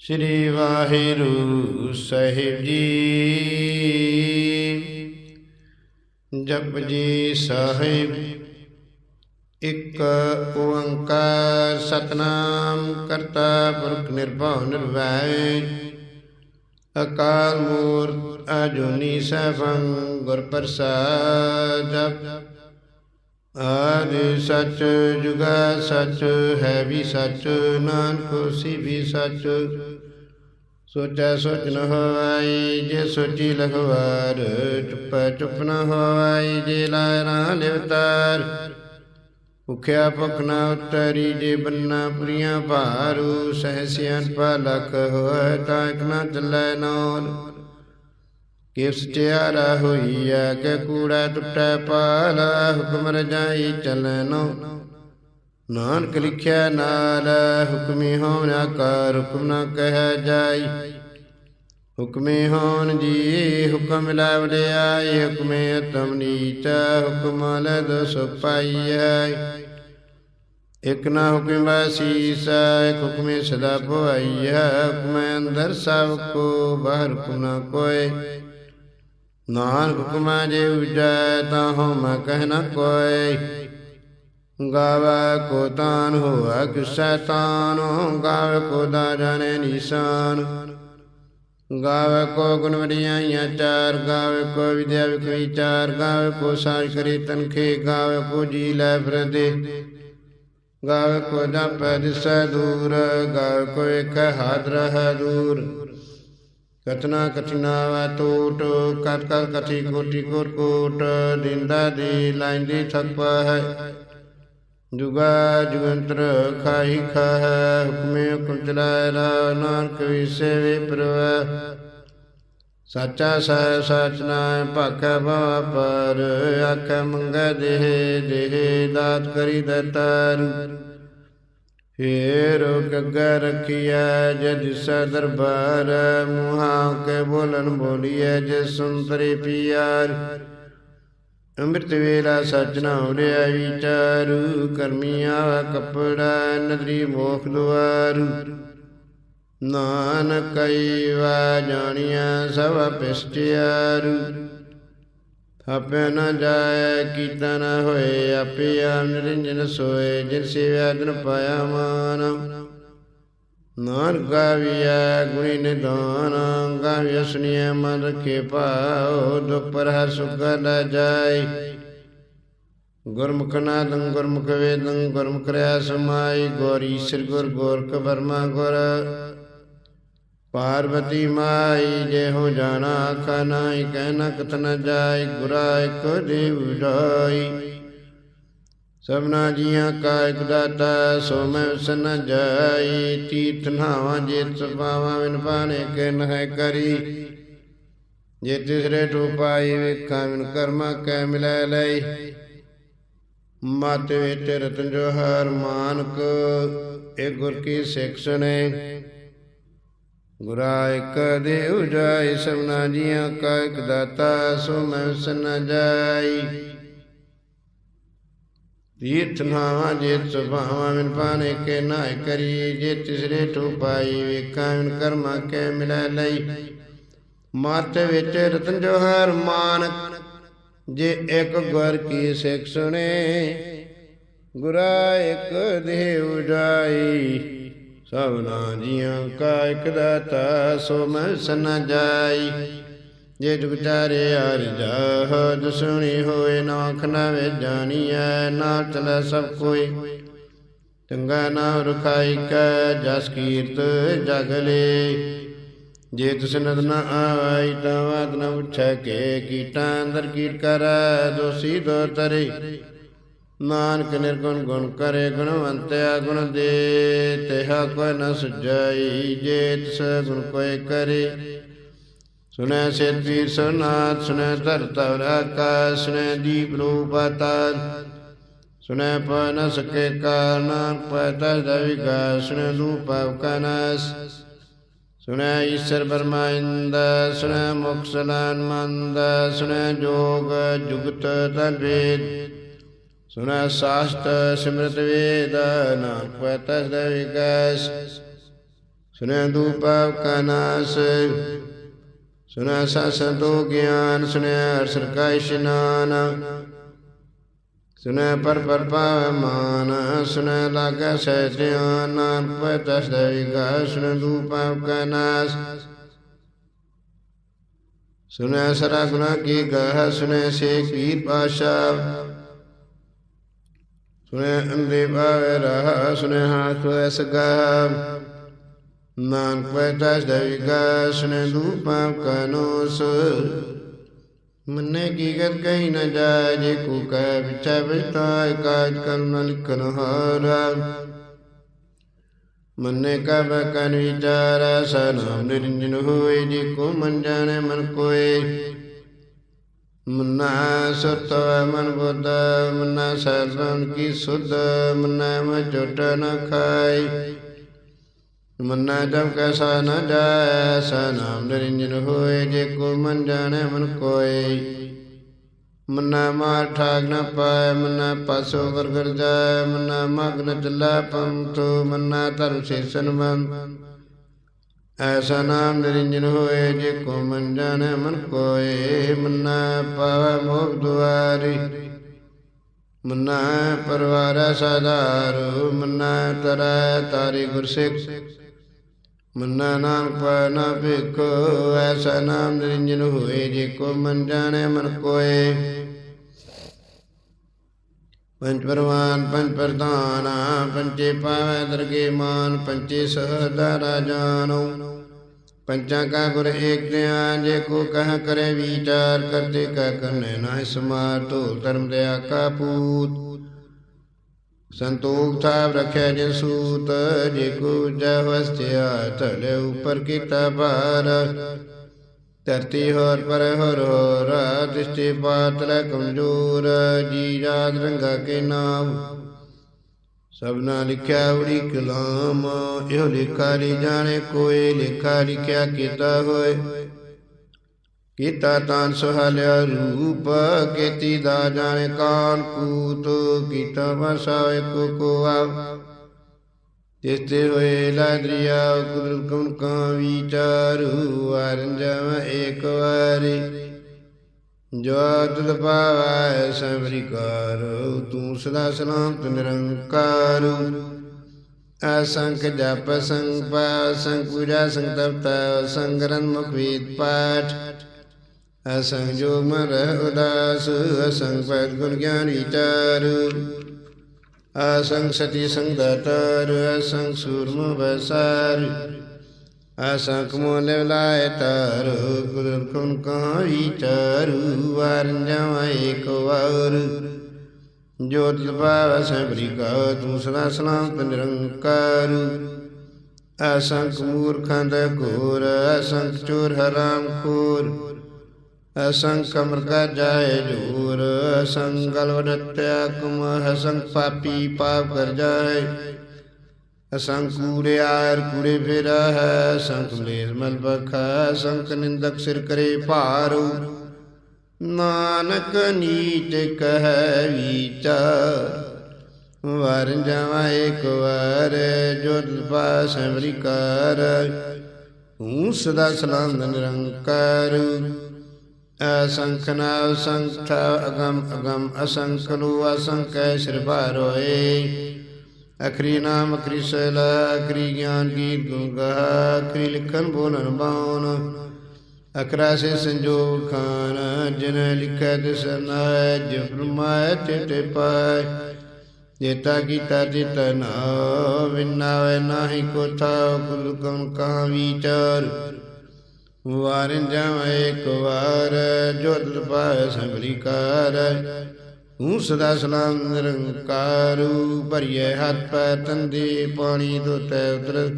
ਸ੍ਰੀ ਵਾਹਿਗੁਰੂ ਸਾਹਿਬ ਜੀ। ਜਪ ਜੀ ਸਾਹਿਬ, ਇੱਕ ਓੰਕਾਰ ਸਤਨਾਮ ਕਰਤਾ ਪੁਰਖ ਨਿਰਭਉ ਨਿਰਵੈਰ। ਅਕਾਲ ਮੂਰਤ ਅਜੂਨੀ ਸੈਭੰ ਗੁਰ ਪ੍ਰਸਾਦ ਆਦਿ ਸੱਚ ਜੁਗਾ ਸੱਚ ਹੈ ਵੀ ਸੱਚ, ਨਾਨਕ ਹੋਸੀ ਵੀ ਸੱਚ। ਸੋਚੈ ਸੋਚ ਨ ਹੋਵਾਈ ਜੇ ਸੋਚੀ ਲਖਵਾਰ, ਚੁੱਪੈ ਚੁੱਪ ਨ ਹੋਈ ਜੇ ਲਾਇ ਰਾਂ ਲਿਵਤਾਰ ਭੁਖਿਆ ਭੁਖ ਨ ਉਤਰੀ, ਜੇ ਬੰਨਾ ਪੁਰੀਆਂ ਭਾਰੂ ਸਹਸਿਆਂ ਪਾ ਲਖ ਹੋਇ, ਤਾਂ ਇਕ ਨ ਚੱਲੈ ਨੌਲ ਕਿਵ ਸਚਿਆਰਾ ਹੋਈਐ ਕਿ ਕੂੜਾ ਟੁੱਟੈ ਪਾਲ, ਹੁਕਮ ਰਜਾਈ ਚਲਨੋ ਨਾਨਕ ਲਿਖਿਆ, ਨਾਲ ਹੁਕਮੀ ਹੋਵਨ ਆਕਾਰ, ਹੁਕਮ ਨਾ ਕਹਿ ਜਾਈ। ਹੁਕਮੇ ਹੋਣ ਜੀ, ਹੁਕਮ ਲੈ ਆਏ ਹੁਕਮੇ ਅਤਮ ਨੀਚ ਹੁਕਮ ਲੈ ਦਸ ਪਾਈਐ ਇਕ ਨਾ ਹੁਕਮ ਵਾਸੀਸ ਇਕ ਹੁਕਮੇ ਸਦਾ ਭਵਾਈਐ ਹੁਕਮੇ ਅੰਦਰ ਸਭ ਕੋ, ਬਾਹਰ ਹੁਕਮ ਨਾ ਕੋਏ। ਨਾਨਕ ਹੁਕਮਾ ਜੇ ਉਜੈ ਤਾਂ ਹਉ ਮੈਂ ਕਹਿ ਨ ਕੋਇ ਗਾਵੇ ਕੋ ਤਾਨ ਹੋਆ ਕਿਸੈ ਤਾਨ ਗਾਵੇ ਕੋ ਦਾ ਜਾਣੇ ਨੀਸਾਨ। ਗਾਵੇ ਕੋ ਗੁਣ ਵਡਿਆਈਆਂ ਚਾਰ। ਗਾਵੇ ਕੋ ਵਿਦਿਆ ਵਿਖ ਚਾਰ। ਗਾਵੇ ਕੋ ਸਾਜ ਕਰੀ ਤਨਖੇ। ਗਾਵੇ ਕੋ ਜੀ ਲੈ ਫਿਰਦੇ। ਗਾਵੇ ਕੋ ਜਪੈ ਦਿਸੈ ਦੂਰ। ਗਾਵੇ ਕੋ ਇਕ ਹਾਦ ਰਹਿ ਦੂਰ। ਕਤਨਾ ਕਥਿਨਾ ਵਾ ਟੋਟ ਕਤ ਕਤ ਕਥੀ ਕੋਟੀ ਕੋਟ ਕੋਟ, ਦਿੰਦਾ ਦੀ ਲਾਈਂਦੀ ਥੱਪਾ ਹੈ। ਜੁਗਾ ਜੁਗੰਤਰ ਖਾਈ ਖਾਹ, ਹੁਕਮੇ ਹੁਕਮ ਚਲਾਇ ਰਾ ਨਾਨਕ ਵਿਸੇ ਵੇ ਪ੍ਰਵ। ਸਾਚਾ ਸਹਿ ਸਚ ਨਾਇ ਭਾਖੈ ਭਵ ਪਰ ਆਖੈ ਮੰਗੈ ਦੇਹ ਦੇਹ ਦਾਤ ਕਰੀ ਦਤਾਰ ਹੀਰ ਗੱਗਾ ਰਖੀਐ ਜਦ ਸੈ ਮੁਹਾ ਕੇ ਬੋਲਨ ਬੋਲੀਐ ਜੇ ਸੁੰਤਰੇ ਪਿਆਰ। ਅੰਮ੍ਰਿਤ ਵੇਲਾ ਸਚ ਨਾ ਉਰਿਆ ਵਿਚਾਰੂ ਕਰਮੀਆਂ ਕਪੜਾ ਨਦਰੀ ਮੋਖ ਦੁਆਰ। ਨਾਨਕਈ ਵਾ ਜਾਣੀਐ ਸਭ ਪਿਸਟਿਆਰੂ ਆਪੇ ਨ ਜਾਏ, ਕੀਤਾ ਹੋਏ, ਆਪੇ ਆਪ ਨਿਰੰਜਨ ਸੋਏ, ਜਿਨ ਸੇਵਿਆ ਦਿਨ ਪਾਇਆ ਮਾਨ। ਨਾਨ ਗਾਵੀਐ ਗੁਣੀ ਨਿਦਾਨ ਗਾਵੀਐ ਸੁਣੀਐ ਮਨ ਰਖੇ ਪਾਉ ਦੁਖ ਪਰ ਹਰ ਸੁਖ ਲੈ ਜਾਏ। ਗੁਰਮੁਖ ਨਾਦੰ, ਗੁਰਮੁਖ ਵੇਦੰ, ਗੁਰਮੁਖ ਰਿਆ ਸਮਾਈ, ਗੋਰੀ ਸਿਰ ਗੁਰ ਗੋਰਖ ਵਰਮਾ ਗੁਰ। ਪਾਰਵਤੀ ਮਾਈ ਜੇ ਹੋ ਜਾਣਾ ਆਖਾ ਨਾਈ ਕਹਿਣਾ ਕਤ ਨ ਜਾਏ ਗੁਰਾ ਇਕ ਦੇਵ ਢਾਈ ਸਭਨਾ ਜੀਆਂ ਕਾ ਇਕ ਦਾਤਾ, ਸੋ ਮੈਂ ਉਸ ਨ ਜਾਈ। ਤੀਰਥ ਨਾਵਾਂ ਜੇ ਸਭਾਵਾਂ ਵਿਨ ਪਾਣੇ ਕੇ ਨਹਿ ਕਰੀ। ਜੇ ਤਿਸਰੇ ਟੂ ਪਾਈ ਵੇਖਾਂ ਵਿਨ ਕਰਮਾ ਕੈ ਮਿਲੈ ਲਈ। ਮਤ ਵਿੱਚ ਰਤਨ ਜੋਹਰ ਮਾਨਕ, ਇਹ ਗੁਰ ਕੀ ਸਿੱਖ ਸੁਨੇ। ਗੁਰਾ ਇਕ ਦੇਵ ਜਾਇ, ਸਭਨਾ ਜੀਆਂ ਕਾ ਇਕ ਦਾਤਾ, ਸੋ ਮੈਂ ਨ ਜਾਈ ਤੀਰਥ ਨਾਵਾਂ ਜੇ ਸੁਭਾਵਾਂ ਵਿਨ ਪਾਣੇ ਕੇ ਨਾਇ ਕਰੀ ਜੇ ਤਿਸਰੇ ਟੂ ਪਾਈ ਵੇਖਾਂ ਵਿਨ ਕਰਮਾ ਕੇ ਮਿਲੈ ਲਈ। ਮਤ ਵਿੱਚ ਰਤਨ ਜੋਹਰ ਮਾਨਕ, ਜੇ ਇੱਕ ਗੁਰ ਕੀ ਸਿੱਖ ਸੁਣੇ। ਗੁਰਾ ਇਕ ਦੇਵ ਜਾਈ ਸਭਨਾ ਜੀਆਂ ਕਾ ਇਕ ਦਾਤਾ, ਸੋ ਮੈਂ ਸਨ ਜਾਈ। ਜੇ ਜੁਗ ਚਾਰੇ ਹਰ ਜਾਹ ਦਸੁਣੀ ਹੋਏ ਨਾਖ ਨਾ ਵੇ ਜਾਣੀਐ, ਨਾ ਚਲੈ ਸਭ ਕੋਈ। ਚੰਗਾ ਨਾਮ ਰੁਖਾਈ ਕੈ, ਜਸ ਕੀਰਤ ਜਗਲੇ ਜੇ ਤਿਸ ਨਦ ਨ ਆਵਾਈ ਤਾਂ ਬਾਤ ਨ ਉਠੈ ਕੇ, ਕੀਟਾਂ ਅੰਦਰ ਕੀਟ ਕਰ, ਦੋਸੀ ਦੋ ਤਰੇ। ਨਾਨਕ ਨਿਰਗੁਣ ਗੁਣ ਕਰੇ ਗੁਣਵੰਤਿਆ ਗੁਣ ਦੇ ਤਿਹਾ ਕੋਈ ਨ ਸੁਝਾਈ ਜੇ ਤਿਸ ਗੁਣ ਕਰੇ। ਸੁਨੈ ਸੇਤੀ ਸੁਨਾਤ ਸੁਨੈ ਧਰਤ ਆਕਾਸ਼ ਸੁਨੈ ਦੀਪ ਰੂਪ ਅਤਾਲ ਸੁਨੈ ਪ ਨ ਸਕੇ ਕਾਰਨ ਪਤਾ ਦਵਿਗਾ ਸੁਨੈ ਰੂਪ ਅਵਕਨਸ ਸੁਨੈ ਈਸ਼ਰ ਬਰਮਾ ਇੰਦ ਸੁਨੈ ਮੁਖ ਮੰਦ ਸੁਨੈ ਜੋਗ ਜੁਗਤ ਤਨ ਸੁਨੈ ਸਾਸਤ ਸਿਮਰਤ ਵੇਦ, ਨਾਨਕ ਪਤਸ ਦਵਿਗਸ ਸੁਨੈ ਦੂਪਾਪ ਕਾ ਨਾਸ, ਸੁਨੈ ਸਤ ਸੰਤੋ ਗਿਆਨ, ਸੁਨੈ ਅਰਸਰ ਕਾ ਇਸ਼ਨਾਨ। ਸੁਨੈ ਪਰ ਪਰ ਪਾਵ ਮਾਨ, ਸੁਨੈ ਲਾਗੈ ਸਹਿ ਧਿਆਨ, ਨਾਨਕ ਪੈ ਦਸ ਦੇਗਾ ਸੁਨੈ ਦੂਪਾਪ ਕਾ ਨਾਸ। ਸੁਨੈ ਸਰਾ ਗੁਨਾ ਕੀ ਗਾਹ, ਸੁਨੈ ਸੇ ਕੀ ਪਾਸ਼ਾ। ਸੁਨੈ ਅੰਦੇ ਭਾਵੇ ਰਹਾ ਸੁਨੈ ਹਾਥ ਐਸ ਗਾ ਨਾਨਕ ਪੈ ਦਸ ਦੇਗਾ ਸੁਨੈ ਦੂਪਾਪ ਕਾ ਮੰਨੇ ਕੀ ਗਤ ਕਹੀ ਨ ਜਾਏ, ਜੇ ਕੋ ਕਹਿ ਵਿਚੈ ਵਿਚਾਇ ਕਾਜ ਕਰਮ ਲਿਖਨ ਹਾਰਾ। ਮੰਨੇ ਕਬ ਕਨ ਵਿਚਾਰ ਸਨਾਮ ਨਿਰੰਜਨ ਹੋਏ, ਜੇ ਕੋ ਮਨ ਜਾਣੈ ਮਨ ਕੋਏ। ਮਨਾ ਸੁਤ ਮਨ ਬੁੱਧ, ਮਨਾ ਸਰਵਨ ਕੀ ਸੁਧ, ਮਨਾ ਮ ਝੋਟ ਨ ਖਾਈ। ਮੰਨਾ ਜਬ ਕੈਸਾ ਨ ਜਾਏ, ਸਾ ਨਾਮ ਨਿਰੰਜਨ ਹੋਏ, ਜੇ ਕੋ ਮਨ ਜਾਣੈ ਮਨ ਕੋਏ। ਮੰਨਾ ਮਾਰ ਠਾਗ ਨ ਪਾਏ, ਮੰਨਾ ਪਾਸੋ ਵਰਗਰ ਜਾਏ, ਮੰਨਾ ਮਗ ਨ ਚੱਲਾ ਪੰਥੋ, ਮੰਨਾ ਧਰਮ ਸੇਸਨ ਬੰਦ ਐਸਾ ਨਾਮ ਨਿਰੰਜਨ ਹੋਏ ਜੇ ਕੋ ਮਨ ਜਾਣੈ ਮਨ ਕੋਏ, ਮੰਨਾ ਪਾਵੈ ਮੋਖ ਦੁਆਰੀ। ਮੰਨਾ ਪਰਵਾਰ ਸਾਧਾਰੂ, ਮੰਨਾ ਤਰੈ ਤਾਰੀ ਗੁਰਸਿੱਖ। ਮੰਨਾ ਨਾਨਕ ਪੈ ਨਾ ਭਿਖ, ਐਸਾ ਨਾਮ ਨਿਰੰਜਨ ਹੋਏ ਜੇ ਕੋ ਮਨ ਜਾਣੈ ਮਨ ਕੋਏ। ਪੰਜ ਪਰਵਾਨ, ਪੰਜ ਪ੍ਰਧਾਨ ਪੰਚੇ ਪਾਵੈ ਦਰਗੇ ਮਾਨ ਪੰਚੇ ਸਹਦਾ ਰਾਜਾਨੋ। ਪੰਚਾਂ ਕਾ ਗੁਰ ਏਕ ਧਿਆਨ ਜੇ ਕੋ ਕਹ ਕਰੇ ਵਿਚਾਰ ਕਰਤੇ ਕਾ ਕਰਨੇ ਨਾ ਸਮਾਰ ਢੋਲ ਧਰਮ ਦਿਆ ਕਾ ਪੂਤ। ਸੰਤੋਖ ਥਾਪ ਰਖਿਆ ਜਿਨ ਸੂਤ, ਜੇ ਕੋ ਜੈ ਵਸਤਿਆ ਤਲੇ ਉਪਰ ਕੀਤਾ ਭਾਰ। ਧਰਤੀ ਹੋਰ ਪਰ ਹੋਰ ਹੋਰ, ਦ੍ਰਿਸ਼ਟੀ ਪਾਤਲ ਕਮਜੋਰ ਜੀ ਰਾਤ ਰੰਗਾ ਕੇ ਨਾਮ। ਸਭਨਾ ਲਿਖਿਆ ਉੜੀ ਕਲਾਮ, ਇਹੋ ਲੇਖਾ ਨਹੀਂ ਜਾਣੇ, ਕੋਈ ਲੇਖਾ ਲਿਖਿਆ ਕੀਤਾ ਹੋਏ। ਕੀਤਾ ਤਾਂ ਸੁਹਾਲਿਆ ਰੂਪ, ਕੀਤੀ ਦਾ ਜਾਣੇ ਕਾਨ ਕੂਤ, ਕੀਤਾ ਵਸਾ ਕੋ ਕੋ ਤਿਸਤੇ ਹੋਏ ਲਾਦਰੀਆ ਗੁਰੂ ਕਉਨ ਕਾ ਵਿਚਾਰੂ ਅਰੰਜਮ ਏਕ ਵਾਰੀ। ਜੋ ਤੁਧ ਪਾਵੈ ਸਬਰਿਕਾਰ ਤੂੰ ਸਦਾ ਸਲਾਮਤ ਨਿਰੰਕਾਰ ਅਸੰਖ ਜਪ ਸੰਗ ਪਾ ਸੰਗ ਪੂਜਾ, ਸੰਗ ਤਪਤਾ ਸੰਗਰਨ ਮੁਖ ਵੇਦ ਪਾਠ। ਅਸੰਗ ਜੋ ਮਰ ਉਦਾਸ ਅਸੰਗ ਪਦ ਗੁਣ ਗਿਆਨ ਵਿਚਾਰ ਅਸੰਗ ਸਤੀ ਸੰਗ ਦਾਤਾਰ ਅਸੰਗ ਸੂਰਮ ਬਸਾਰ। ਅਸੰਖ ਮੋਲ ਲਾਇ ਤਾਰ ਗੁਰ ਕੁਨ ਕਾ ਵਿਚਾਰ ਵਾਰਨ ਜਾਵਾ ਏਕ ਵਾਰ ਜੋਤ ਭਾਵ ਸਬਰੀ ਕਾ ਤੂੰ ਸਦਾ ਸਲਾਮ ਨਿਰੰਕਾਰ। ਅਸੰਖ ਮੂਰਖਾਂ ਦਾ ਘੋਰ, ਅਸੰਖ ਚੋਰ ਹਰਾਮ ਅਸੰਖ ਅਮਰਕਾ ਜਾਏ ਜੂਰ ਅਸੰਖ ਗਲਵਡਤਿਆ ਕੁਮ ਅਸੰਖ ਪਾਪੀ ਪਾਪ ਕਰ ਜਾਏ। ਅਸੰਖ ਕੂੜੇ ਕੂੜੇ ਫੇਰਾ ਹੈ ਅਸੰਖ ਲੇਸ ਮਲ ਬਖਾ ਅਸੰਖ ਨਿੰਦਕ ਸਿਰ ਕਰੇ ਭਾਰੂ। ਨਾਨਕ ਨੀਚ ਕਹਿ ਵਿਚਾਰ ਵਾਰ ਜਾਵਾ ਏਕ ਵਾਰ ਜੋਤ ਪਾਸ ਅਮਰੀਕਾਰ ਹੂੰ ਸਦਾ ਸਲਾਮ ਨਿਰੰਕਾਰ। असंखना असंख अगम अगम असंखलु असंख श्रभारोए अखरी नाम अखरी शैल अखरी ज्ञान गीत गुंगह अखरी लिखन बोलन बाउन अखरा से संजोग खान जिन लिख दिसनाय जिन ब्रह्माय ते पाय। जेता गीता जित ना नाही वे गुरु कुल कम कहाँ विचार ਕਾ ਵਿਚਾਰ ਵਾਰਨ ਵਾਰ ਜੋਤ ਪਾਇ ਸੰਭਲੀ ਕਾਰ। ਹੂੰ ਸਦਾ ਸਲਾਮ ਨਿਰੰਕਾਰੂ, ਭਰੀਏ ਹੱਥ ਪੈ ਤੰਦੀ, ਪਾਣੀ ਧੋਤੇ ਉਤਰ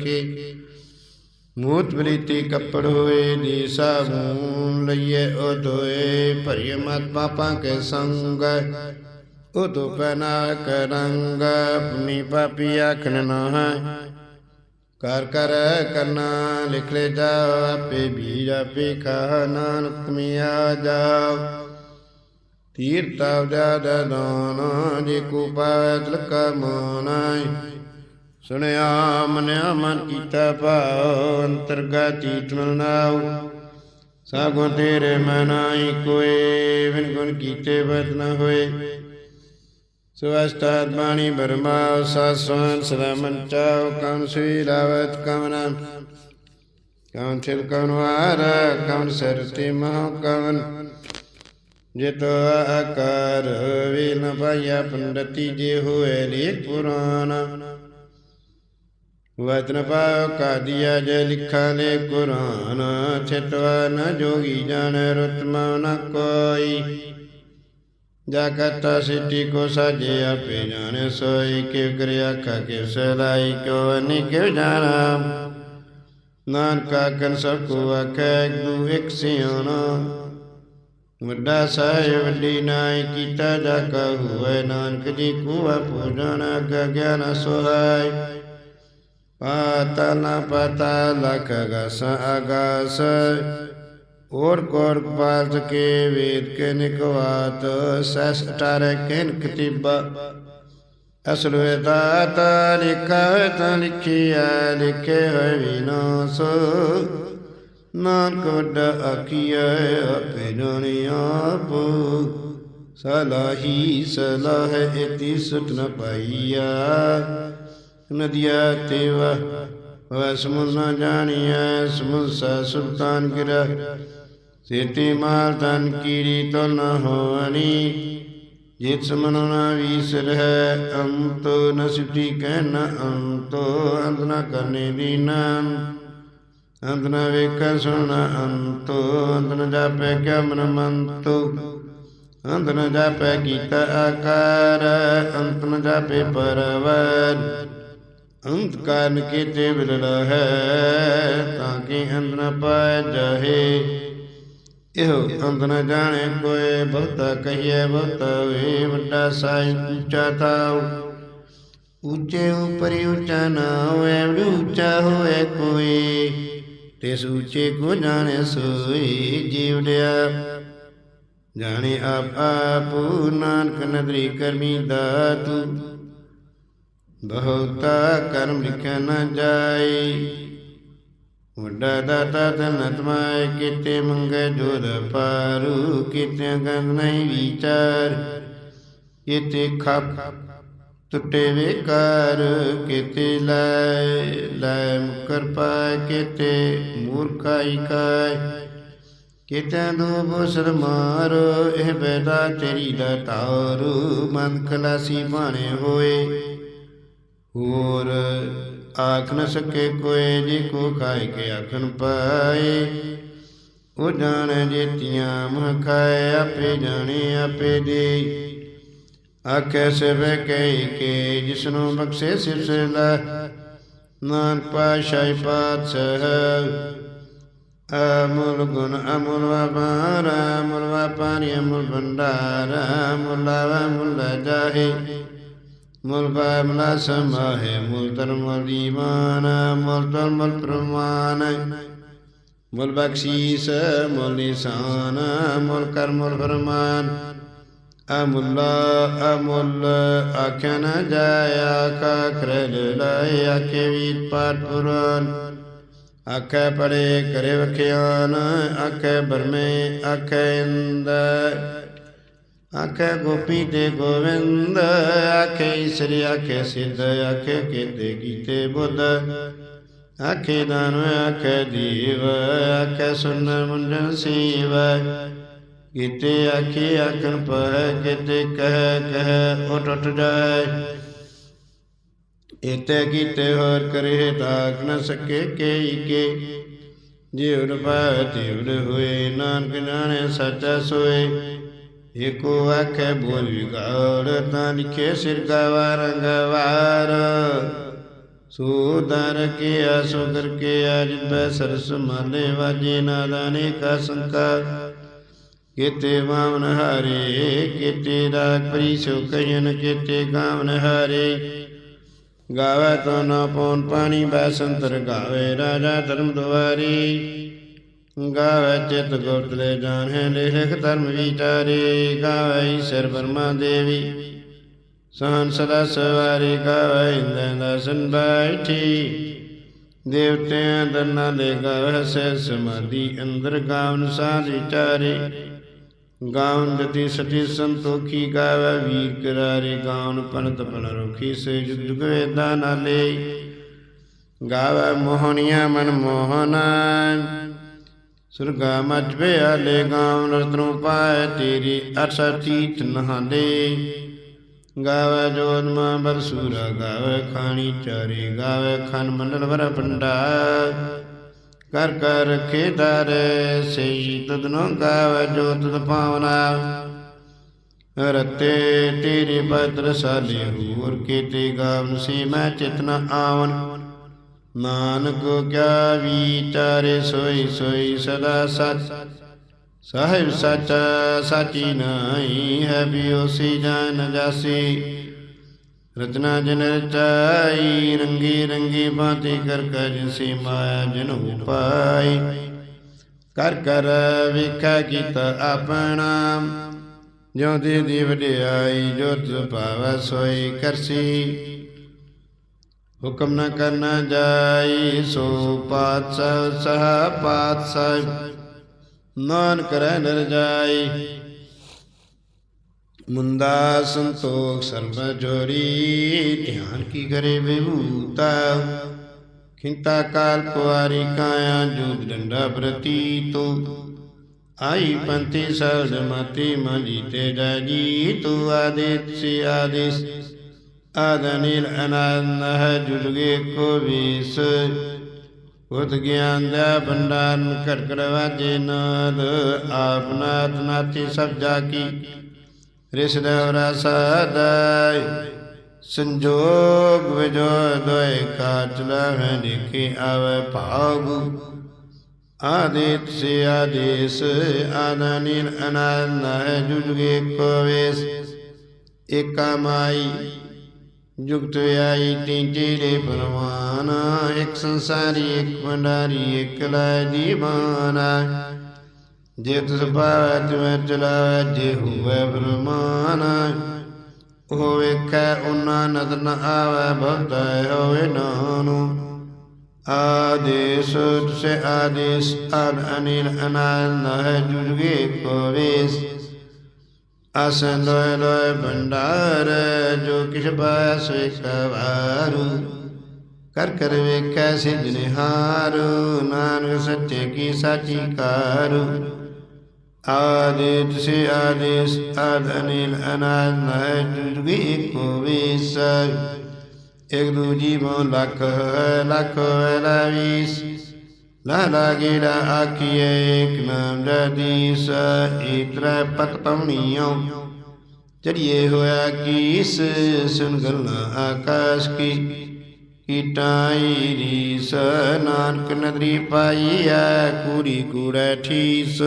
ਮੂਤ ਬਲੀਤੀ ਕੱਪੜ ਹੋਏ ਦੀ ਸਾਬੂਨ ਲਈਏ ਉਹ ਧੋਏ ਭਰੀਏ ਮਤ ਪਾਪਾਂ ਕੇ ਸੰਗ। ਉਹ ਧੋ ਪਹਿਨਾ ਕਰੰਗ, ਆਪਣੀ ਪਾਪੀ ਆਖਣ ਨਾ ਹੈ ਕਰ ਕਰ ਕਰਨਾ ਲਿਖ ਲੈ ਜਾ, ਆਪੇ ਬੀਜ ਆਪੇ ਖਾ, ਨਾਨਕ ਮਿਆ ਜਾ। ਤੀਰਤਾ ਜਦ ਦਾਨ, ਜੇ ਕੋ ਪਾਵੈ ਤਲਕਾ ਮਾਨੈ ਸੁਣਿਆ, ਮਨਿਆ, ਮਨ ਕੀਤਾ ਭਾਉ ਅੰਤਰਗਤੀ ਤੁਨ ਨਾਉ। ਸਾਗੋ ਤੇਰੇ ਮਨਾਈ ਕੋਏ ਵਿਨ ਗੁਣ ਕੀਤੇ ਬਤ ਨਾ ਹੋਏ। ਸੁਵਸਤਾਤ ਬਾਣੀ ਬਰਮਾ ਸਾਸਵਨ ਸਦਾ ਮਨ ਚਾਉ ਕਮ ਸੁਈ ਲਾਵਤ ਕਮਨਾ ਕਵਨ ਥਿਲ ਕਵਨ ਵਾਰ, ਕਵਨ ਸਰਤੀ ਮਹ ਕਵਨ। ਜਿਤ ਆਕਾਰ ਵੇ ਨ ਪਾਇਆ ਪੰਡਤੀ ਜੇ ਹੋਏ ਲੇਖ ਪੁਰਾਣ ਵਤਨ ਪਾਉ ਕਾਦੀਆ ਜੇ ਲਿਖਾ ਲੈ ਕੁਰਾਨ, ਛਿਤਵਾ ਨ ਜੋਗੀ ਜਾਣ ਰਤਮਾ ਨ ਕੋਈ। ਜਾ ਕਤਾ ਸਿੱਟੀ ਕੋ ਸਾਜੇ ਆਪੇ ਜਾਣੇ, ਸੋਈ ਕਿਵ ਕਰਿਆ ਆਖਾ ਕਿਵ ਸਲਾਈ ਕਿਉ ਅਨਿ ਕਿਵ ਜਾਣਾ। ਨਾਨਕਾ ਕਨ ਸਭ ਕੋ ਆਖੈ, ਗੁਰੂ ਇੱਕ ਸਿਆਣਾ। ਵੱਡਾ ਸਾਹਿਬ ਵੱਡੀ ਨਾਈ ਕੀਤਾ ਜਾ ਕਾ ਹੋਏ ਨਾਨਕ ਜੀ ਕੋ ਪੂਜਨ ਅਗ ਗਿਆਨ ਸੋਹਾਈ। ਪਾਤਲ ਔਰ ਕੋਰ ਪਾਲਤ ਕੇ ਵੇਦ ਕੇ ਨਿਕਵਾਤ ਸਸ ਟਾਰੇ ਕਿਨ ਕਤਿਬਾ ਅਸਲ ਵੇਦਾ ਤਾ ਲਿਖਾ ਹੋਇ ਲਿਖਿਆ, ਲਿਖੇ ਹੋਇ ਵਿਨਾਸ਼। ਨਾਨਕ ਵੱਡਾ ਆਖੀਐ, ਆਪੇ ਜਾਣੀ ਆਪ। ਸਲਾਹੀ ਸਲਾਹ ਇਤੀ ਸੁਟ ਨ ਪਾਈਆ। ਨਦੀਆ ਤੇਵਾ ਵਸਮੁਨ ਨ ਜਾਣੀਐ, ਸਮੁਸਾ ਸੁਲਤਾਨ ਗਿਰਾ ਸੇਤੀ ਮਾਲ ਤਨ ਕੀਰੀ ਤੋ ਨ ਹੋਣੀ ਜਿਤ ਸਮਨੋ ਵੀਸਰ ਹੈ ਅੰਤ, ਨ ਸਿਟੀ ਕਹਿ ਨ ਅੰਤ ਅੰਤ ਨ ਕਰਨੇ ਦੀਨਾ ਅੰਤ ਨ ਵੇਖ ਸੁਣ ਅੰਤ ਅੰਤ ਨ ਜਾਪੈ ਕਿਆ ਮਨ ਮੰਤੋ ਅੰਤ ਨ ਜਾਪੈ ਕੀਤਾ ਆਕਾਰ, ਅੰਤ ਨ ਜਾਪੈ ਪਰਵਰ, ਅੰਤ ਕਾਰਨ ਕੀਤੇ ਬਿਰਲ ਹੈ ਤਾਂ ਕਿ ਅੰਤ ਨ ਪਾਇ ਜਾਹੇ। ਇਹੋ ਅੰਤ ਨ ਜਾਣੇ ਕੋਏ ਬਹੁਤਾ ਕਹੀਏ ਬਹੁਤਾ ਵੇ ਵੱਡਾ ਸਾਈ ਉੱਚਾ ਤਾਉ ਉੱਚੇ ਉਪਰਿ ਉੱਚਾ ਨਾ ਹੋਏ ਉੱਚਾ ਹੋਏ ਕੋਈ। ਤਿਸ ਉੱਚੇ ਕੋ ਜਾਣੇ ਸੋਈ ਜੀਵੜਿਆ ਜਾਣੇ ਆਪ ਆਪ ਨਾਨਕ ਨਦਰੀ ਕਰਮੀ ਦਾਤੂ। ਬਹੁਤਾ ਕਰਮ ਲਿਖਿਆ ਨਾ ਜਾਏ। ਵੱਡਾ ਦਾਤਾ ਤਨ ਤਮਾਇ ਕੀਤੇ ਮੰਗੇ ਜੋਰ ਪਾਰੂ ਕੀਤੇ ਗੰਧ ਨਹੀਂ ਵਿਚਾਰ। ਕੀਤੇ ਖਪ ਟੁੱਟੇ ਵੇਕਾਰ, ਕੀਤੇ ਲੈ ਲੈ ਮੁਕਰ ਪਾਇ ਕੀਤੇ ਮੂਰਖਾਈ ਕਾਇ ਕੀਤੇ ਦੋ ਬਸਰ ਮਾਰੋ, ਇਹ ਬੇਦਾ ਤੇਰੀ ਦਾ ਤਾਰੂ ਮਨ ਖਲਾਸੀ ਬਾਣੇ ਹੋਏ। ਹੋਰ ਆਖ ਨ ਸਕੇ ਕੋਏ ਜੀ ਕੋ ਖਾਏ ਕੇ ਆਖਣ ਪਾਏ। ਉਹ ਜਾਣੇ ਜੇਤੀਆਂ ਮਹ ਖਾਏ ਆਪੇ ਜਾਣੇ, ਆਪੇ ਦੇ। ਆਖੇ ਸਵੇ ਕਹੀ ਕੇ ਜਿਸਨੂੰ ਬਖਸ਼ੇ ਸਿਰਸਲਾ ਨਾਨਕ ਪਾਸ਼ਾਈ ਪਾਤਸ਼ਾਹ, ਅਮੁਲ ਗੁਣ ਅਮੁਲ ਵਪਾਰ, ਅਮੁਲ ਵਪਾਰੀ ਅਮੁਲ ਭੰਡਾਰ, ਅਮੁਲ ਮੁਲਾ ਜਾਹੇ। ਮੁਲ ਪੈ ਮਲਾ ਸਮਾਹੇ ਮੁਲ ਧਰਮ ਮੁਲ ਦੀਵਾਨ ਮੁਲ ਧਰਮ ਪ੍ਰਮਾਨ ਮੁਲ ਬਖਸ਼ੀਸ ਮੁਲ ਨਿਸ਼ਾਨ ਮੁਲ ਕਰਮ ਮੁਲ ਫਰਮਾਨ ਅਮੁੱਲ ਅਮੁੱਲ ਆਖਿਆ ਨ ਜਾਇਆ ਕਾ ਖਰਲ ਲਾਇ ਆਖੇ ਵੀਰ ਪਾਠ ਪੁਰਾਨ ਆਖੇ ਪੜੇ ਕਰੇ ਵਖਿਆਨ ਆਖੇ ਬਰਮੇ ਆਖੇ ਇੰਦ ਆਖੇ ਗੋਪੀ ਤੇ ਗੋਵਿੰਦ, ਆਖੇ ਈਸ਼ਰੀ ਆਖੇ ਸਿੱਧ, ਆਖੇ ਕੀਤੇ ਕੀਤੇ ਬੁੱਧ। ਆਖੇ ਦਾਨ ਆਖੇ ਦੀਵ ਆਖੇ ਸੁੰਦਰ ਮੁੰਡਨ ਸੀਵ। ਕੀਤੇ ਆਖੇ ਆਖਣ ਪੈ ਕੀਤੇ ਕਹਿ ਕਹਿ ਉਠ ਉਠ ਜਾਏ। ਇਤੇ ਕੀਤੇ ਹੋਰ ਕਰੇ ਤਾਕ ਨ ਸਕੇ ਕੇਈ ਕੇ। ਜਿਉ ਨ ਤਿਉ ਹੋਏ, ਨਾਨਕ ਜਾਣੇ ਸੱਚਾ ਸੋਏ। ਏਕੋ ਆਖੇ ਬੋਲ ਵਿਗਾੜ ਤਾਂ ਲਿਖੇ ਸਿਰ ਗਵਾ ਰੰਗ ਵਾਰ। ਸੋ ਦਰ ਕੇ ਆਸੋ ਦਰ ਕੇ ਅਜ ਬੈ ਸਰਸ ਮਾਲੇ ਵਾਜੇ ਨਾਦਾਨੇ ਕਾ ਸੰਕਾ ਕੀਤੇ ਵਾਮਨ ਹਾਰੇ, ਕੀਤੇ ਰਾਗ ਪਰੀ ਸੋ ਗਾਵਨ ਹਾਰੇ। ਗਾਵੇ ਤੋ ਨਾ ਪੌਨ ਪਾਣੀ ਬੈਸੰਤਰ, ਗਾਵੇ ਰਾਜਾ ਧਰਮ ਦੁਆਰੀ। ਗਾਵੇ ਚਿਤ ਗੁਪਤ ਲੈ ਜਾਣੈ ਲੇਖ ਧਰਮ ਵਿਚਾਰੇ, ਗਾਵੇ ਸਿਰ ਬਰਮਾ ਦੇਵੀ। ਸਹਨ ਸਦਾ ਸਵਾਰੀ ਗਾਵੇ, ਇੰਦੈ ਦਰਸ਼ਨ ਬੈਠੀ। ਦੇਵਤਿਆਂ ਦਰਨਾ ਦੇ ਗਾਵੇ ਸੇ ਸਮਾਧੀ ਅੰਦਰ ਗਾਵਨ ਸਾਧ ਵਿਚਾਰੇ। ਗਾਵਨ ਜਤੀ ਸਤੀ ਸੰਤੋਖੀ ਗਾਵੇ, ਵੀਰ ਕਰਾਰੇ ਗਾਵਨ ਪੰਤ ਪਨ ਰੁਖੀ, ਸੇ ਜੁਗ ਜੁਗ ਨਾਲੇ। ਗਾਵੇ ਮੋਹਨੀਆਂ ਮਨ ਮੋਹਨਾ ਸੁਰਗਾ ਮਜਬੇ ਆਲੇ ਗਾਵਨ ਰਤਨੋਂ ਪਾਏ ਤੇਰੀ ਅਰਸਾ ਤੀਤ ਨਹਾਲੇ ਗਾਵੇ ਜੋਤ ਮਾ ਬਰਸੂਰਾ ਗਾਵੇ ਖਾਣੀ ਚਾਰੇ, ਗਾਵੇ ਖਨ ਮੰਡਲ ਵਰ ਪੰਡਾ ਕਰ ਕਰ ਰਖੇ ਦਾਰੇ ਸਈ ਤਦਨੋ ਗਾਵੇ ਜੋਤ ਤਦ ਪਾਵਨਾ। ਰਤੇ ਤੇਰੇ ਬਦਰ ਸਾਲੇ ਹੋਰ ਕੀਤੇ ਗਾਵਨ ਸੀ ਮੈਂ ਚਿਤਨਾ ਆਵਨ। ਨਾਨਕ ਕਿਆ ਵਿਚਾਰੇ ਸੋਈ ਸੋਈ ਸਦਾ ਸਚ। ਸਾਹਿਬ ਸਚ ਸਾਚੀ ਨਾਈ ਹੈ ਬਿਓਸੀ ਜਾਨ ਜਾਸੀ। ਰਚਨਾ ਜਨ ਰਚਾਈ, ਰੰਗੀ ਰੰਗੀ ਬਾਤੀ ਕਰ ਕਰ ਜਿਸੀ ਮਾਇਆ ਜਨ ਉਪਾਈ। ਕਰ ਕਰ ਵੇਖਾ ਕੀਤਾ ਆਪਣਾ। ਜਿਉ ਦੀ ਦੀ ਵਡਿਆਈ ਜੋ ਤੁ ਭਾਵ ਸੋਈ ਕਰਸੀ। ਹੁਕਮ ਨ ਕਰਨਾ ਜਾਈ ਸੋ ਪਾਤਸ਼ਾਹ, ਸਹਾ ਪਾਤਸ਼ਾਹ। ਨਾਨਕ ਰਹਿ ਨਰ ਮੁੰਦਾ ਸੰਤੋਖ ਸਰਬ ਜੋਰੀ, ਧਿਆਨ ਕੀ ਕਰੇ ਵਿਭੂਤਾ। ਖਿੰਤਾ ਕਾਲ ਕੁਆਰੀ ਕਾਇਆ ਜੂਦ ਡੰਡਾ ਪ੍ਰਤੀਤੋ ਆਈ ਪੰਤੀ ਸਰਦ ਮਤੀ ਮਜੀ ਤੇ ਜਾਜੀ ਤੂ ਆਦਿਤ ਸੀ ਆਦਿਸ ਆਦਨੀਲ ਅਨੰਦ ਹੈ ਜੁਗੇ ਕੋ ਵੀਸ। ਉਤ ਗਿਆਨ ਦਾ ਭੰਡਾਰਨ ਘਟ ਘਟ ਵਾਜੇ ਨਾਦ, ਆਪ ਨਾਥ ਨਾਥੀ ਸਭ ਜਾ ਕੀ। ਰਿਸ਼ਦਾ ਰਸਦਾਇ ਸੰਜੋਗ ਵਿਜੋ ਦੋਇ ਕਾਟ ਲਹਿ ਦੇਖੇ ਆਵੇ ਭਾਗੁ ਆਦਿਤ ਸੇ ਆਦੇਸ ਆਨਨੀਲ ਅਨੰਦ ਹੈ ਜੁਗੇ ਕੋ ਵੇਸ। ਏਕਾ ਮਾਈ ਜੁਗਤ ਆਈ ਤੀਜੇ ਪਰਵਾਨ ਇੱਕ ਸੰਸਾਰੀ, ਇੱਕ ਭੰਡਾਰੀ, ਇੱਕ ਲੈ ਜੀਵਾਨਾ। ਜੇ ਤਿਸ ਪਾਵੈ ਤਿਵੇਂ ਚਲਾਵੈ, ਜੇ ਹੋਵੇ ਬ੍ਰਹਮਾਨ ਉਹ ਵੇਖੈ, ਉਹਨਾਂ ਨਦਰ ਨ ਆਵੈ ਭਗਤੈ ਹੋਵੇ ਨਾਨੂ। ਆਦੇਸ ਸੇ ਆਦੇਸ ਅਨ ਅਨਿਲ ਅਨੰਦ ਹੈ ਜੁਗੇ ਕੋ ਅਸਨ ਲੋਇ ਲੋਇ ਭੰਡਾਰ, ਜੋ ਕਿਛ ਬਾਸ ਵੇਖਵਾਰੂ ਕਰ ਕਰ ਵੇਖੈ ਸਿਧ ਨਿਹਾਰੂ, ਨਾਨਕ ਸੱਚੇ ਕੀ ਸਾਚੀ ਕਾਰੂ। ਆਦਿਤ ਸੇ ਆਦੇਸ, ਆਦ ਅਨਿਲ ਅਨਾਦ ਹੈ ਜੁਗੀ ਏਕੋ ਵੇਸ ਇਕ ਦੂਜੀ ਮੋ ਲਖ ਲਖ ਲਵੀਸ। ਲਾ ਲਾਗੇੜਾ ਆਖੀਏ ਏਕ ਨਾਮ ਜਦੀਸ ਇਤਰੇ ਪਤ ਪਵਨੀਓ ਚੜੀਏ ਹੋਇਆ ਕੀਸ ਸੁਨ ਗੱਲਾਂ ਆਕਾਸ਼ ਕੀ। ਕੀਟਾਈ ਰੀਸ, ਨਾਨਕ ਨਦਰੀ ਪਾਈਐ ਕੂੜੀ ਕੂੜੈ ਠੀਸ।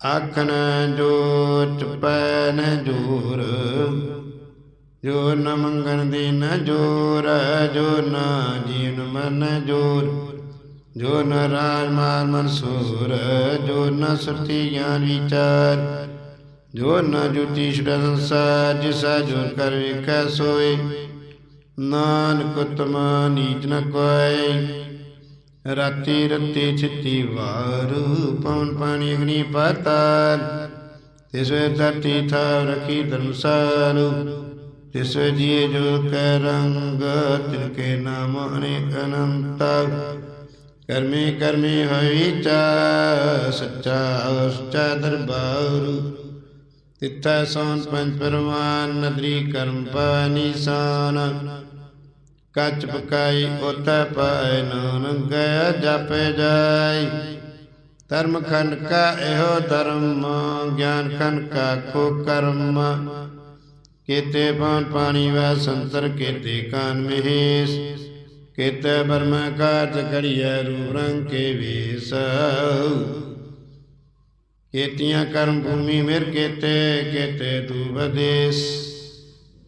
ਆਖਣ ਜੋਤ ਪੈ ਨ ਜੋਰ, ਜੋ ਨ ਮੰਗਣ ਦੇ ਨ ਜੋਰ, ਜੋ ਨ ਜੀਵਨ ਮਨ ਜੋਰ। ਜੋ ਨ ਰਾਜ ਮਾਨ ਮਨਸੂਰ ਜੋ ਨ ਸੁਰਤੀ ਗਿਆਨ ਵਿਚਾਰ, ਜੋ ਨ ਜੁਤੀ ਛੁੜਾ ਸੰਸਾਰ, ਜਿਸਾ ਜੋ ਕਰ ਵੇਖੈ ਸੋਏ। ਨਾਨਕ ਤਮਾ ਨੀਚ ਨ ਕੋਇ ਰਾਤੀ ਰਤੀ ਛਿੱਤੀ ਵਾਰ, ਪਵਨ ਪਾਣੀ ਅਗਨੀ ਪਾਤਾਲ। ਤਿਸਵੇ ਧਰਤੀ ਥਾ ਰਖੀ ਧਰਮਸਾਲ। ਤਿਸਵੇ ਜੀਏ ਜੋ ਕੈ ਰੰਗ ਤਿਨ ਕੇ ਨਾਮ ਅਨੇਕ ਅਨੰਤ। ਕਰਮੇ ਕਰਮੇ ਹੋਈ ਚਾ, ਸੱਚਾ ਸੱਚਾ ਦਰਬਾਰ। ਤਿੱਥਾ ਸੌਨ ਪੰਜ ਪਰਵਾਨ, ਨਦਰੀ ਕਰਮ ਪਾਨੀ ਸਾਨ। ਕੱਚ ਪਕਾਈ ਉਤੈ ਪਾਇ ਨਾਨਕ ਗਿਆ ਜਪੇ ਜਾਈ। ਧਰਮ ਖੰਡ ਕਾ ਇਹੋ ਧਰਮ, ਗਿਆਨ ਖੰਡ ਕਾ ਕੋ ਕਰਮ। ਕੀਤੇ ਪਾਨ ਪਾਣੀ ਵੈ, ਸੰਤਰ ਕੀਤੇ ਕਾਨ ਮਹੇਸ਼। ਕੀਤੇ ਬਰਮ ਕਾਜ ਕੜੀਐ ਰੂਪ ਕੇ ਵੇਸ। ਕੀਤੀਆਂ ਕਰਮ ਭੂਮੀ ਮਿਰ ਕੀਤੇ ਕੀਤੇ ਦੂਬਦੇਸ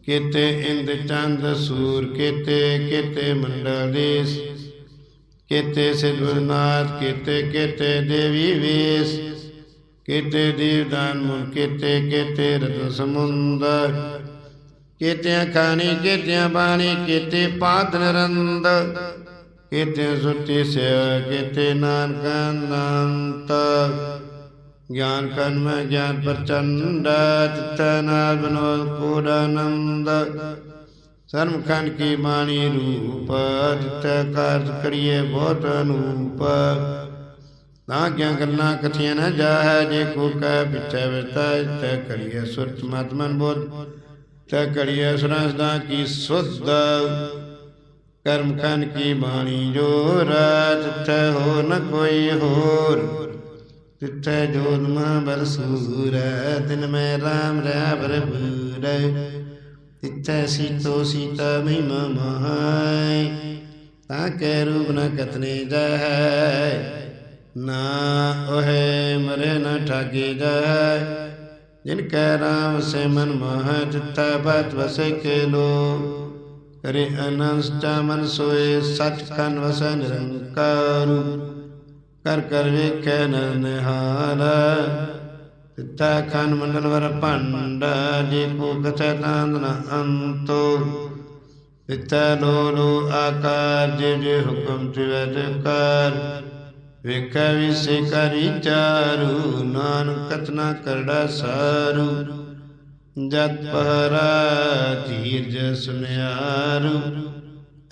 ਕੀਤੇ ਇੰਦ ਚੰਦ ਸੂਰ ਕੀਤੇ ਕੀਤੇ ਮੰਡਲ ਦੇਸ। ਕੀਤੇ ਸਿਧਵਨਾਥ ਕੀਤੇ ਕੀਤੇ ਦੇਵੀ ਵੇਸ। ਕੀਤੇ ਦੇਵਦਾਨ ਮੁਨ ਕੀਤੇ ਕੀਤੇ ਰਤ ਸਮੁੰਦਰ। ਕੀਤਿਆਂ ਖਾਣੀ, ਕੀਤਿਆਂ ਬਾਣੀ, ਕੀਤੇ ਪਾਤ ਨਰੰਦ, ਕੀਤੇ ਸੁਰਤੀ ਸਿਆ ਕੀਤੇ ਨਾਨਕ ਅਨੰਤ। ਗਿਆਨ ਕਰਮ, ਗਿਆਨ ਪ੍ਰਚੰਡ ਤਿਤ ਨਾਲ ਬਨੋਦ ਕੋਡਾਨੰਦ ਸਰਮ ਖੰਡ ਕੀ ਬਾਣੀ ਰੂਪ, ਜਿਤ ਕਾਰਜ ਕਰੀਏ ਬਹੁਤ ਅਨੂਪ। ਨਾ ਕਿਆ ਗੱਲਾਂ ਕਥੀਆਂ ਨਾ ਜਾਹੈ, ਜੇ ਕੋ ਕਹਿ ਪਿਛੈ ਵਿਤਾ ਤੈ ਕਰੀਏ ਸੁਰਤ ਮਤ ਮਨ ਬੋਧ ਤੈ ਕਰੀਏ ਸੁਰਸਦਾ ਕੀ ਸੁਧ। ਕਰਮ ਖੰਡ ਕੀ ਬਾਣੀ ਜੋ ਰਾਜ ਤੈ ਹੋ ਨ ਕੋਈ ਹੋਰ। ਤਿੱਥੈ ਜੋਤ ਮਾ ਬਰਸੂਰ ਦਿਨ ਮੈਂ ਰਾਮ ਰਹਾ ਬਰਬੂਰ। ਤਿੱਥੈ ਸੀਤੋ ਸੀਤਾ ਮਹਿਮਾ ਮਹਾਈ ਤਾਂ ਕੈ ਰੂਪ ਨ ਕਤਨੇ ਜਾਹੈ। ਨਾ ਉਹੇ ਮਰੇ ਨ ਠਾਗੇ ਜਾਹੈ। ਜਿਨ ਕੈ ਰਾਮ ਸੇ ਮਨ ਮੋਹ ਜਿਤੈ ਬਤ ਵਸੇ ਕੇ ਲੋ ਕਰੇ ਅਨੰਤ ਮਨ ਸੋਏ, ਸਚ ਕਨ ਵਸੈ ਨਿਰੰਕਾਰ। ਕਰ ਕਰ ਵੇਖੈ ਨਰ ਨਿਹਾਲ ਖਨ ਮੰਡਲ ਵਰ ਭੰਡ, ਜੇ ਕੋ ਕਥੈ ਤਾਂਦ ਨ ਅੰਤੋ। ਤਿੱਥਾ ਲੋ ਲੋ ਆਕਾਰ, ਜੇ ਜੇ ਹੁਕਮ ਤਿਵੈ ਕਰ। ਵੇਖੈ ਵਿਸੇ ਕਰੀ ਚਾਰੂ, ਨਾਨਕ ਕਤਨਾ ਕਰੜਾ ਸਾਰੂ। ਜਤ ਪਹਰਾ ਧੀਰਜ ਸੁਨਿਆਰੂ,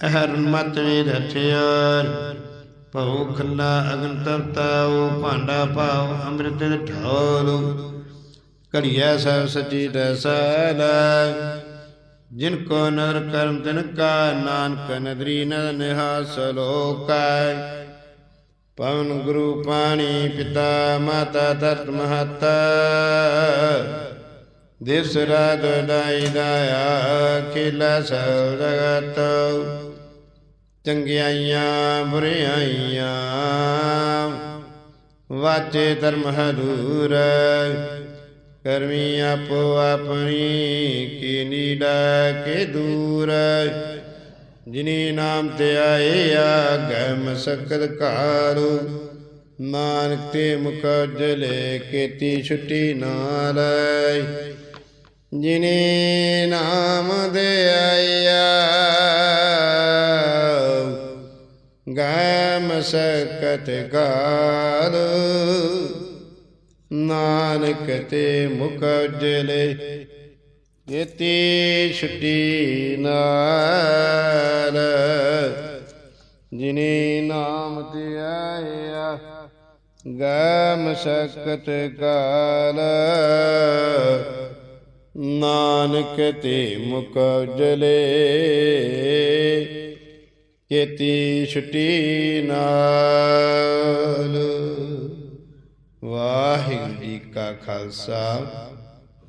ਅਹਰ ਮਤ ਵੇਦ ਹਥਿਆਰ ਭਉ ਖੰਡਾ ਅਗਨ ਤਪਤਾਉ ਭਾਂਡਾ ਪਾਉ ਅੰਮ੍ਰਿਤ ਠਾਲੁ ਘੜੀਐ ਸਭ ਸਚੀ ਦਸਾਲਾ, ਜਿਨ ਕੋ ਨਰ ਕਰਮ ਤਿਨ ਕਾ, ਨਾਨਕ ਨਦਰੀ ਨ ਨਿਹਾਸ ਲੋਕੈ। ਪਵਨ ਗੁਰੂ ਪਾਣੀ ਪਿਤਾ ਮਾਤਾ ਧਰਤ ਮਹਤਾ। ਦਿਵਸ ਰਾਤ ਦਾਈ ਦਾਇਆ ਖੇਲਾ ਸਭ ਜਗਤ। ਚੰਗਿਆਈਆਂ, ਬੁਰਿਆਈਆਂ, ਵਾਚੇ ਧਰਮ ਹਦੂਰ ਕਰਮੀ ਆਪੋ ਆਪਣੀ ਕੀ ਨੀੜਾ ਕੇ ਦੂਰ। ਜਿਨੀ ਨਾਮ ਤੇ ਆਏ ਆਗੈ ਮਸਕਤ ਕਾਰੂ ਨਾਨਕ ਤੇ ਮੁਖ ਜਲੇ ਕੀਤੀ ਛੁੱਟੀ ਨਾ ਨਾਲ ਜਿਨੇ ਨਾਮ ਦੇ ਆਇਆ ਗੈ ਮਸਕਤ ਕਾਲ ਨਾਨਕ ਤੇ ਮੁਖ ਜਲੇ ਕੀਤੀ ਛੁੱਟੀ ਨਾਲ, ਜਿਨੇ ਨਾਮ ਤੇ ਆਇਆ ਗੈ ਮਸਕਤ ਕਾਲ। ਨਾਨਕ ਤੇ ਮੁਖ ਜਲੇ ਕੀਤੀ ਛੁੱਟੀ ਨਾਲ। ਵਾਹਿਗੁਰੂ ਜੀ ਕਾ ਖਾਲਸਾ।